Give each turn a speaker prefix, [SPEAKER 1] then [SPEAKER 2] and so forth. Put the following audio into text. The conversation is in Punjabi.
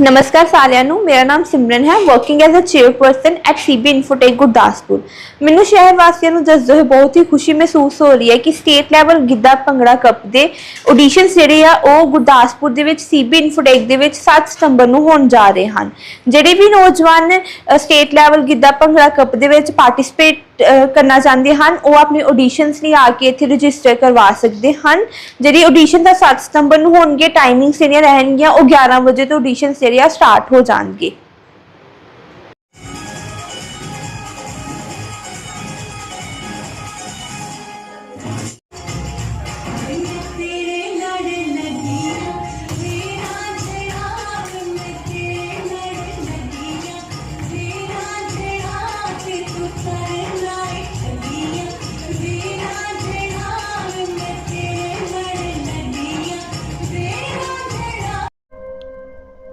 [SPEAKER 1] ਨਮਸਕਾਰ ਸਾਰਿਆਂ ਨੂੰ, ਮੇਰਾ ਨਾਮ ਸਿਮਰਨ ਹੈ working as a chairperson at CB Infotech Gurdaspur. ਮੈਨੂੰ ਸ਼ਹਿਰ ਵਾਸੀਆਂ ਨੂੰ ਦੱਸਦੇ ਹੋਏ ਬਹੁਤ ਹੀ ਖੁਸ਼ੀ ਮਹਿਸੂਸ ਹੋ ਰਹੀ ਹੈ ਕਿ state level Giddha Bhangra cup ਦੇ ਆਡੀਸ਼ਨਸ ਜਿਹੜੇ ਆ, ਉਹ ਗੁਰਦਾਸਪੁਰ ਦੇ ਵਿੱਚ ਸੀਬੀ ਇਨਫੋਟੇਕ ਦੇ ਵਿੱਚ 7 ਸਤੰਬਰ ਨੂੰ ਹੋਣ ਜਾ ਰਹੇ ਹਨ। ਜਿਹੜੇ ਵੀ ਨੌਜਵਾਨ state level Giddha Bhangra cup ਦੇ ਵਿੱਚ ਪਾਰਟਿਸਿਪੇਟ ਕਰਨਾ ਚਾਹੁੰਦੇ ਹਨ, ਉਹ ਆਪਣੀ ਆਡੀਸ਼ਨਸ ਲਈ ਆ ਕੇ ਇੱਥੇ ਰਜਿਸਟਰ ਕਰਵਾ ਸਕਦੇ ਹਨ। ਜਿਹੜੀ ਆਡੀਸ਼ਨ ਦਾ 7 ਸਤੰਬਰ ਨੂੰ ਹੋਣਗੇ ਟਾਈਮਿੰਗਸ ਜਿਹੜੀਆਂ ਰਹਿਣਗੀਆਂ, ਉਹ 11 ਵਜੇ ਤੋਂ ਆਡੀਸ਼ਨਸ ਜਿਹੜੇ ਆ ਸਟਾਰਟ ਹੋ ਜਾਣਗੇ।